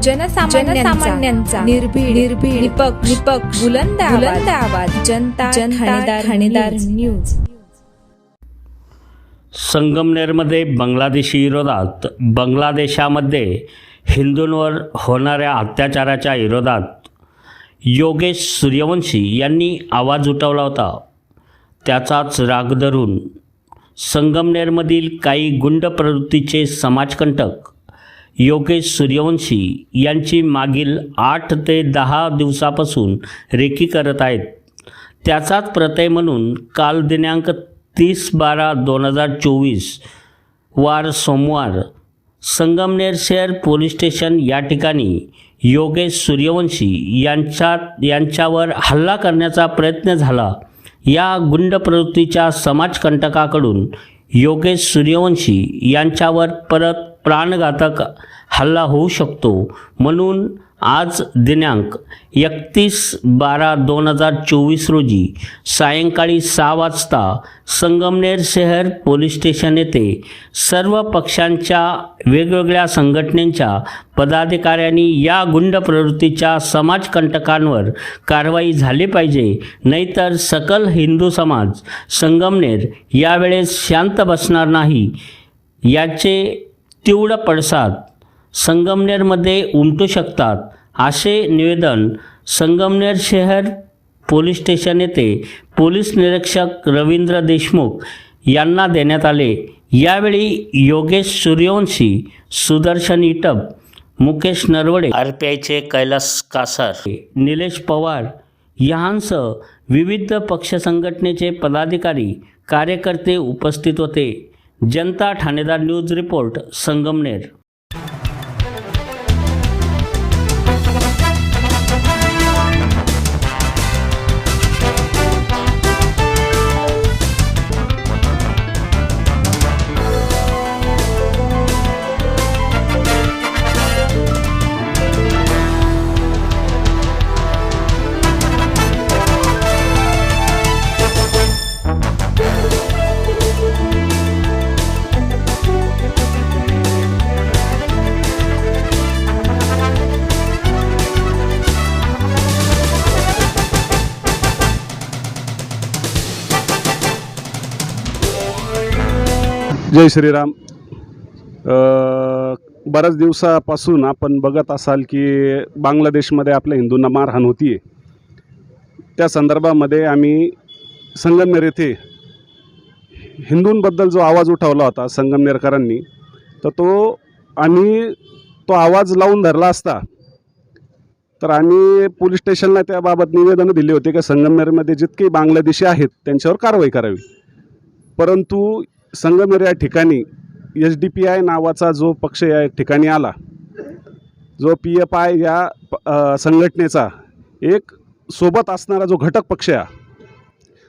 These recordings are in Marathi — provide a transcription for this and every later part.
जनसामान्यांचा निर्भीड निर्भीड निपक्ष निपक्ष बुलंद बुलंद आवाज. जनता जनता ठाणेदार न्यूज. संगमनेरमध्ये बांगलादेशी विरोधात बांगलादेशामध्ये हिंदूंवर होणाऱ्या अत्याचाराच्या विरोधात योगेश सूर्यवंशी यांनी आवाज उठवला होता. त्याचाच राग धरून संगमनेरमधील काही गुंड प्रवृत्तीचे समाजकंटक योगेश सूर्यवंशी यांची मागील आठ ते दहा दिवसापासून रेकी करत आहेत. त्याचाच प्रत्यय म्हणून काल दिनांक तीस बारा दोन हजार चोवीस वार सोमवार संगमनेर शहर पोलीस स्टेशन या ठिकाणी योगेश सूर्यवंशी यांच्या यांच्यावर हल्ला करण्याचा प्रयत्न झाला. या गुंड प्रवृत्तीच्या समाजकंटकाकडून योगेश सूर्यवंशी यांच्यावर परत प्राणघातक हल्ला होऊ शकतो म्हणून आज दिनांक एकतीस बारा दोन हजार चोवीस रोजी सायंकाळी सहा वाजता संगमनेर शहर पोलीस स्टेशन येथे सर्व पक्षांच्या वेगवेगळ्या संघटनेच्या पदाधिकाऱ्यांनी या गुंड प्रवृत्तीच्या समाजकंटकांवर कारवाई झाली पाहिजे नाहीतर सकल हिंदू समाज संगमनेर यावेळेस शांत बसणार नाही याचे तीव्र पडसाद संगमनेरमध्ये उमटू शकतात असे निवेदन संगमनेर शहर पोलीस स्टेशन येथे पोलीस निरीक्षक रवींद्र देशमुख यांना देण्यात आले. यावेळी योगेश सूर्यवंशी सुदर्शन इटप मुकेश नरवडे आर पी आयचे कैलास कासार निलेश पवार यांसह विविध पक्ष संघटनेचे पदाधिकारी कार्यकर्ते उपस्थित होते. Janata Thanedar news report Sangamner. जय श्रीराम. बऱ्याच दिवसापासून आपण बघत असाल की बांगलादेशमध्ये आपल्या हिंदूंना मारहाण होती त्या संदर्भामध्ये आम्ही संगमनेर येथे हिंदूंबद्दल जो आवाज उठवला होता संगमनेरकरांनी तर तो आम्ही तो आवाज लावून धरला असता. तर आम्ही पोलीस स्टेशनला त्याबाबत निवेदनं दिली होती की संगमनेरमध्ये जितके बांगलादेशी आहेत त्यांच्यावर कारवाई करावी. परंतु संगमनेर या ठिकाणी एच डी पी आय नावाचा जो पक्ष या ठिकाणी आला जो पी एफ आय या संघटनेचा एक सोबत असणारा जो घटक पक्ष आहे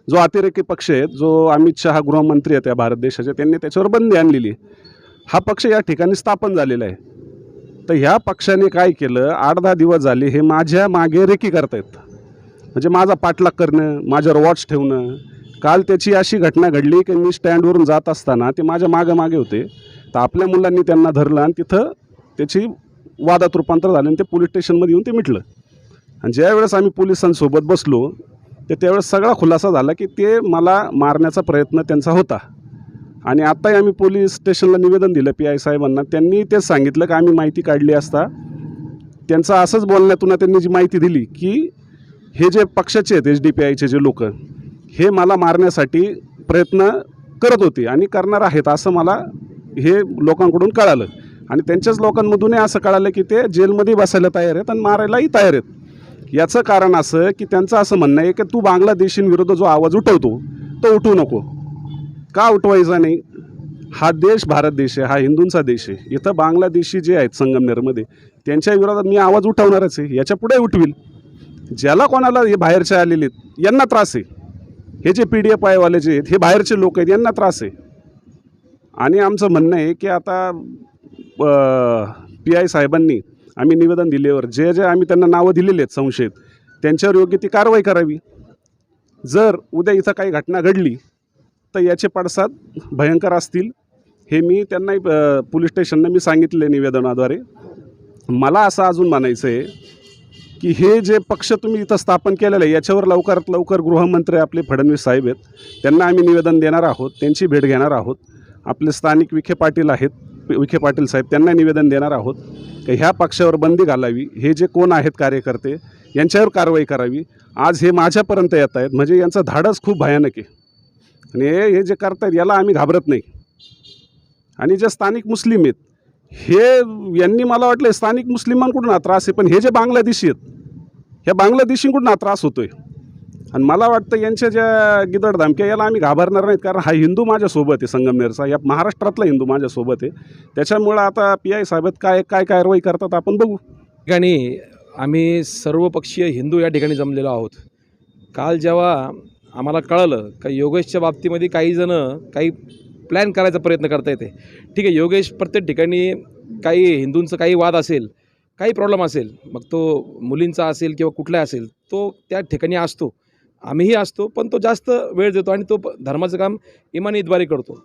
जो अतिरेकी पक्ष आहे जो अमित शहा गृहमंत्री आहेत या भारत देशाचे त्यांनी त्याच्यावर बंदी आणलेली हा पक्ष या ठिकाणी स्थापन झालेला आहे. तर ह्या पक्षाने काय केलं आठ दहा दिवस झाले हे माझ्या मागे रेकी करतायत. म्हणजे माझा पाठलाग करणं माझ्यावर वॉच ठेवणं काल त्याची अशी घटना घडली की मी स्टँडवरून जात असताना ते माझ्या मागं मागे होते. तर आपल्या मुलांनी त्यांना धरलं आणि तिथं त्याची वादात रूपांतर झालं आणि ते पोलीस स्टेशनमध्ये येऊन ते मिटलं. आणि ज्यावेळेस आम्ही पोलिसांसोबत बसलो तर त्यावेळेस सगळा खुलासा झाला की ते मला मारण्याचा प्रयत्न त्यांचा होता. आणि आत्ताही आम्ही पोलीस स्टेशनला निवेदन दिलं पी आय साहेबांना. त्यांनी तेच सांगितलं की आम्ही माहिती काढली असता. त्यांचं असंच बोलण्यातून त्यांनी जी माहिती दिली की हे जे पक्षाचे आहेत एच डी पी आयचे जे लोक हे मला मारण्यासाठी प्रयत्न करत होते आणि करणार आहेत असं मला हे लोकांकडून कळालं. आणि त्यांच्याच लोकांमधूनही असं कळालं की ते जेलमध्ये बसायला तयार आहेत आणि मारायलाही तयार आहेत. याचं कारण असं की त्यांचं असं म्हणणं आहे की तू बांगलादेशींविरुद्ध जो आवाज उठवतो तो उठवू नको. का उठवायचा नाही? हा देश भारत देश आहे हा हिंदूंचा देश आहे. इथं बांगलादेशी जे आहेत संगमनेरमध्ये त्यांच्या विरोधात मी आवाज उठवणारच आहे. याच्यापुढे उठवील. ज्याला कोणाला हे बाहेरचे आलेले आहेत यांना त्रास आहे. हे जे पी डी एफ आयवाले जे आहेत हे बाहेरचे लोक आहेत यांना त्रास आहे. आणि आमचं म्हणणं आहे की आता पी आय साहेबांनी आम्ही निवेदन दिल्यावर जे जे आम्ही त्यांना नावं दिलेली आहेत संशयित त्यांच्यावर योग्य ती कारवाई करावी. जर उद्या इथं काही घटना घडली तर याचे पडसाद भयंकर असतील. हे मी त्यांना पोलीस स्टेशनला मी सांगितले निवेदनाद्वारे. मला असं अजून म्हणायचं आहे की हे जे पक्ष तुम्ही इथं स्थापन केलेलं आहे याच्यावर लवकरात लवकर गृहमंत्री आपले फडणवीस साहेब आहेत. त्यांना आम्ही निवेदन देणार आहोत त्यांची भेट घेणार आहोत. आपले स्थानिक विखे पाटील आहेत विखे पाटील साहेब त्यांना निवेदन देणार आहोत की ह्या पक्षावर बंदी घालावी हे जे कोण आहेत कार्यकर्ते यांच्यावर कारवाई करावी. आज हे माझ्यापर्यंत येत आहेत म्हणजे यांचं धाडस खूप भयानक आहे. आणि हे हे जे करतायत याला आम्ही घाबरत नाही. आणि जे स्थानिक मुस्लिम आहेत हे यांनी मला वाटलं स्थानिक मुस्लिमांकडून हा त्रास आहे पण हे जे बांगलादेशी आहेत ह्या बांगलादेशींकडून हा त्रास होतो आहे आणि मला वाटतं यांच्या ज्या गिदड धमक्या याला आम्ही घाबरणार नाहीत कारण हा हिंदू माझ्यासोबत आहे संगमनेरचा या महाराष्ट्रातला हिंदू माझ्यासोबत आहे. त्याच्यामुळं आता पी आय साहेब काय काय कारवाई करतात आपण बघू. ठिकाणी आम्ही सर्वपक्षीय हिंदू या ठिकाणी जमलेलो आहोत. काल जेव्हा आम्हाला कळलं का योगेशच्या बाबतीमध्ये काही जणं काही प्लॅन करायचा प्रयत्न करता येते. ठीक आहे योगेश प्रत्येक ठिकाणी काही हिंदूंचं काही वाद असेल काही प्रॉब्लेम असेल मग तो मुलींचा असेल किंवा कुठला असेल तो त्या ठिकाणी असतो. आम्हीही असतो पण तो जास्त वेळ देतो आणि तो धर्माचं काम इमानीद्वारे करतो.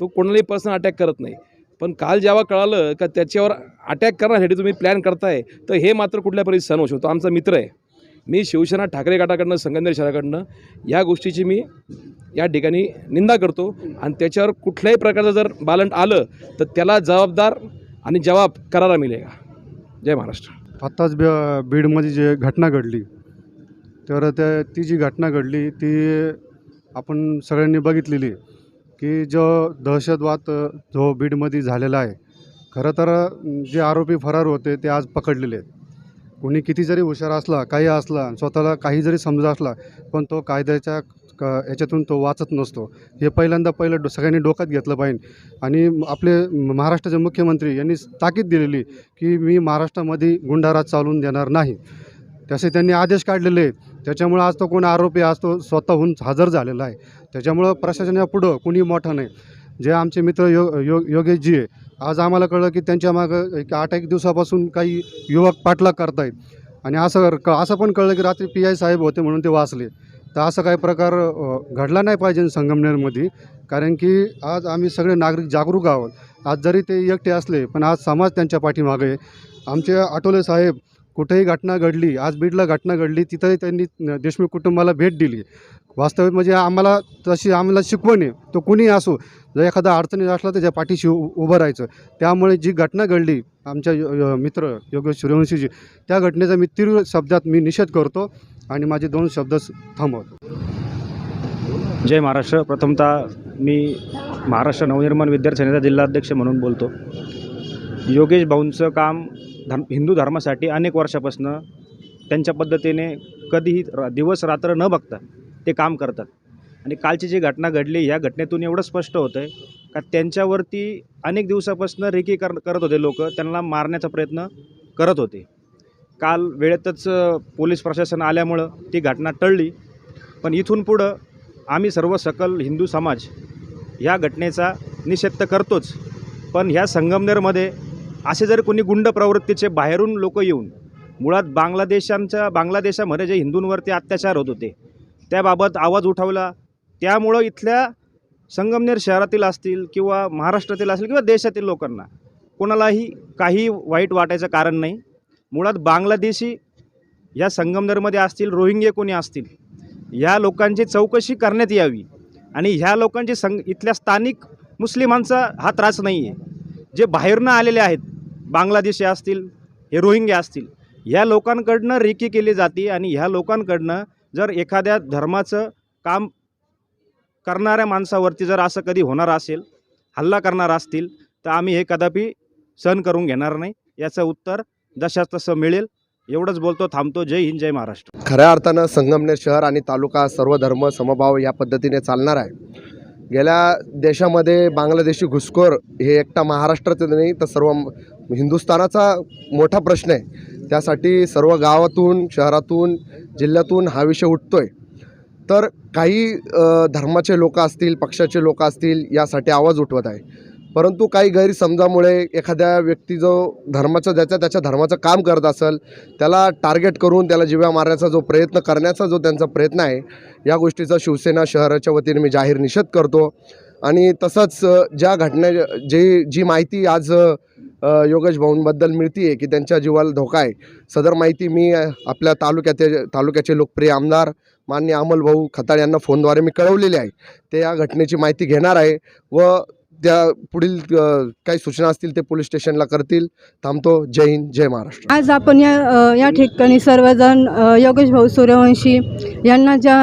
तो कोणालाही पर्सन अटॅक करत नाही. पण काल जेव्हा कळालं का त्याच्यावर अटॅक करण्यासाठी तुम्ही प्लॅन करताय तर हे मात्र कुठल्या परिस्थिती सण होऊ शकतो. आमचा मित्र आहे. मी शिवसेना ठाकरे गटाकडनं संगमनेर शहराकडनं या गोष्टीची मी या ठिकाणी निंदा करतो. आणि त्याच्यावर कुठल्याही प्रकारचं जर बालंट आलं तर त्याला जबाबदार आणि जबाब करारा मिळेगा जय महाराष्ट्र. आत्ताच ब बीडमध्ये जे घटना घडली तर त्या ती जी घटना घडली ती आपण सगळ्यांनी बघितलेली की जो दहशतवाद जो बीडमध्ये झालेला आहे खरं तर जे आरोपी फरार होते ते आज पकडलेले आहेत. कोणी किती जरी हुशार असला काही असला स्वतःला काही जरी समजा असला पण तो कायद्याच्या क याच्यातून तो वाचत नसतो. हे पहिल्यांदा पहिलं डो सगळ्यांनी डोक्यात घेतलं पाहिजे. आणि आपले महाराष्ट्राचे मुख्यमंत्री यांनी ताकीद दिलेली की मी महाराष्ट्रामध्ये गुंडाराज चालून देणार नाही. तसे त्यांनी आदेश काढलेले आहेत. त्याच्यामुळं आज तो कोण आरोपी आज तो स्वतःहून हजर झालेला आहे. त्याच्यामुळं प्रशासनापुढं कुणी मोठं नाही. जे आमचे मित्र यो यो योगेशजी आहे आज आम्हाला कळलं की त्यांच्या मागं एक आठ एक दिवसापासून काही युवक पाठलाग करतायत. आणि असं क असं पण कळलं की रात्री पी आय साहेब होते म्हणून ते वाचले. तर असं काही प्रकार घडला नाही पाहिजे संगमनेरमध्ये कारण की आज आम्ही सगळे नागरिक जागरूक आहोत. आज जरी ते एकटे असले पण आज समाज त्यांच्या पाठीमागे आहे. आमचे आठवले साहेब कुठेही घटना घडली आज बीडला घटना घडली तिथंही त्यांनी देशमुख कुटुंबाला भेट दिली. वास्तविक म्हणजे आम्हाला तशी आम्हाला शिकवण आहे. तो कुणीही असो जर एखादा अडचणीत असला त्याच्या पाठीशी उ- उभं राहायचं. त्यामुळे जी घटना घडली आमच्या यो- मित्र योगेश सूर्यवंशीजी त्या घटनेचा मी तीव्र शब्दात मी निषेध करतो आणि माझे दोन शब्द थांबवतो. जय महाराष्ट्र. प्रथमतः मी महाराष्ट्र नवनिर्माण विद्यार्थी सेनेचा जिल्हाध्यक्ष म्हणून बोलतो. योगेश भाऊंचं काम धर्म हिंदू धर्मासाठी अनेक वर्षापासून त्यांच्या पद्धतीने कधीही दिवस रात्र न बघता ते काम करतात. आणि कालची जी घटना घडली ह्या घटनेतून एवढं स्पष्ट होतं आहे का त्यांच्यावरती अनेक दिवसापासून रेकी कर करत होते लोक. त्यांना मारण्याचा प्रयत्न करत होते. काल वेळेतच पोलीस प्रशासन आल्यामुळं ती घटना टळली. पण इथून पुढं आम्ही सर्व सकल हिंदू समाज ह्या घटनेचा निषेध तर करतोच. पण ह्या संगमनेरमध्ये असे जर कोणी गुंड प्रवृत्तीचे बाहेरून लोक येऊन मुळात बांगलादेशांच्या बांगलादेशामध्ये जे हिंदूंवरती अत्याचार होत होते त्याबाबत आवाज उठवला. त्यामुळं इथल्या संगमनेर शहरातील असतील किंवा महाराष्ट्रातील असतील किंवा देशातील लोकांना कोणालाही काही वाईट वाटायचं कारण नाही. मुळात बांगलादेशी या संगमनेरमध्ये असतील रोहिंगे कोणी असतील ह्या लोकांची चौकशी करण्यात यावी आणि ह्या लोकांची संग इथल्या स्थानिक मुस्लिमांचा हा त्रास नाही आहे जे बाहेरनं आलेले आहेत बांगलादेशी असतील हे रोहिंगे असतील ह्या लोकांकडनं रेकी केली जाते आणि ह्या लोकांकडनं जर एखाद्या धर्माचं काम करणाऱ्या माणसावरती जर असं कधी होणार असेल हल्ला करणार असतील तर आम्ही हे कदापि सहन करून घेणार नाही. याचं उत्तर जशास तसं मिळेल. एवढंच बोलतो थांबतो. जय हिंद जय महाराष्ट्र. खऱ्या अर्थानं संगमनेर शहर आणि तालुका सर्व धर्म समभाव या पद्धतीने चालणार आहे. गेल्या देशामध्ये बांगलादेशी घुसखोर हे एकटा महाराष्ट्राचं नाही तर सर्व हिंदुस्थानाचा मोठा प्रश्न आहे. त्यासाठी सर्व गावातून शहरातून जिल्ह्यातून हा विषय उठतो आहे तर काही धर्माचे लोक असतील पक्षाचे लोक असतील यासाठी आवाज उठवत आहे. परंतु काही गैरसमजामुळे एखाद्या व्यक्ती जो धर्माचं ज्याच्या त्याच्या धर्माचं काम करत असेल त्याला टार्गेट करून त्याला जिव्या मारण्याचा जो प्रयत्न करण्याचा जो त्यांचा प्रयत्न आहे या गोष्टीचा शिवसेना शहराच्या वतीने मी जाहीर निषेध करतो. आणि तसंच ज्या घटने जे जी माहिती आज योगेश भाऊंबद्दल मिळती आहे की त्यांच्या जीवाला धोका आहे. सदर माहिती मी आपल्या तालुक्याचे तालुक्याचे लोकप्रिय आमदार मान्य अमल भाऊ खताळ यांना फोनद्वारे मी कळवलेले आहे. ते या घटनेची माहिती घेणार आहे व त्या पुढील काही सूचना असतील ते पोलीस स्टेशनला करतील. थांबतो. जय हिंद जय महाराष्ट्र. आज आपण या या ठिकाणी सर्वजण योगेश भाऊ सूर्यवंशी यांना ज्या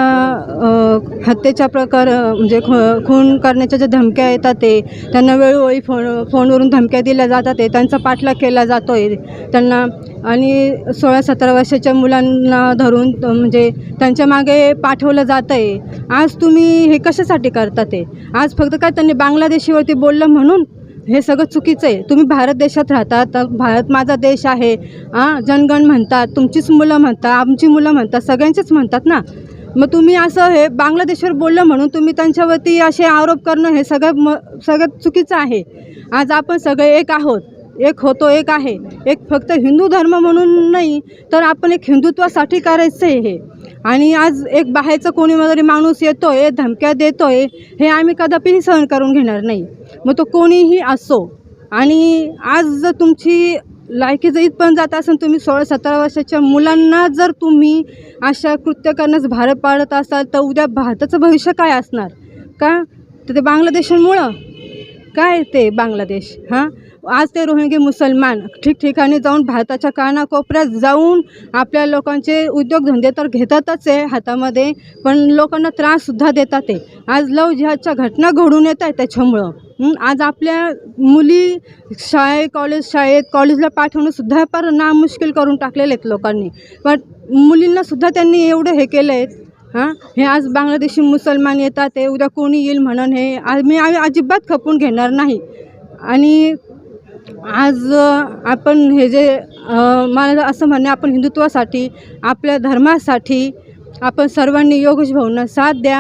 हत्येच्या प्रकार म्हणजे खून करण्याच्या ज्या धमक्या येतात ते त्यांना वेळोवेळी फोन फोनवरून धमक्या दिल्या जातात ते त्यांचा पाठलाग केला जातो आहे त्यांना आणि सोळा सतरा वर्षाच्या मुलांना धरून म्हणजे त्यांच्या मागे पाठवलं जातं आहे आज तुम्ही हे कशासाठी करता ते? आज फक्त काय त्यांनी बांगलादेशीवरती बोललं म्हणून? हे सगळं चुकीचं आहे तुम्ही भारत देशात राहता तर भारत माझा देश आहे. हां जनगण म्हणतात तुमचीच मुलं म्हणतात आमची मुलं म्हणतात सगळ्यांचीच म्हणतात ना? मग तुम्ही असं हे बांगलादेशवर बोललं म्हणून तुम्ही त्यांच्यावरती असे आरोप करणं हे सगळं म सगळ्यात चुकीचं आहे. आज आपण सगळे एक आहोत. एक होतो एक आहे. एक फक्त हिंदू धर्म म्हणून नाही तर आपण एक हिंदुत्वासाठी करायचं आहे हे. आणि आज एक बाहेरचं कोणी वगैरे माणूस येतो आहे धमक्या देतो आहे हे आम्ही कदापिही सहन करून घेणार नाही. मग तो कोणीही असो आणि आज जर तुमची लायकी जर इथपर्यंत जात असेल तुम्ही सोळा सतरा वर्षाच्या मुलांना जर तुम्ही अशा कृत्य करण्यास भार पाडत असाल तर उद्या भारताचं भविष्य काय असणार? का? तर ते बांगलादेशांमुळं? काय ते बांगलादेश? हां? आज ते रोहिंगी मुसलमान ठिकठिकाणी जाऊन भारताच्या कानाकोपऱ्यात जाऊन आपल्या लोकांचे उद्योगधंदे तर घेतातच आहे हातामध्ये पण लोकांना त्राससुद्धा देतात ते आज लव जिहादच्या घटना घडून येत आहेत त्याच्यामुळं. आज आपल्या मुली शाळे कॉलेज शाळेत कॉलेजला पाठवणंसुद्धा फार नामुश्किल करून टाकलेले आहेत लोकांनी. पण मुलींनासुद्धा त्यांनी एवढं हे केलं आहे हां हे आज बांगलादेशी मुसलमान येतात ते उद्या कोणी येईल म्हणून हे मी आम्ही अजिबात खपून घेणार नाही. आणि आज आपण हे जे मला असं म्हणणं आपण हिंदुत्वासाठी आपल्या धर्मासाठी आपण सर्वांनी योगेश भाऊंना साथ द्या.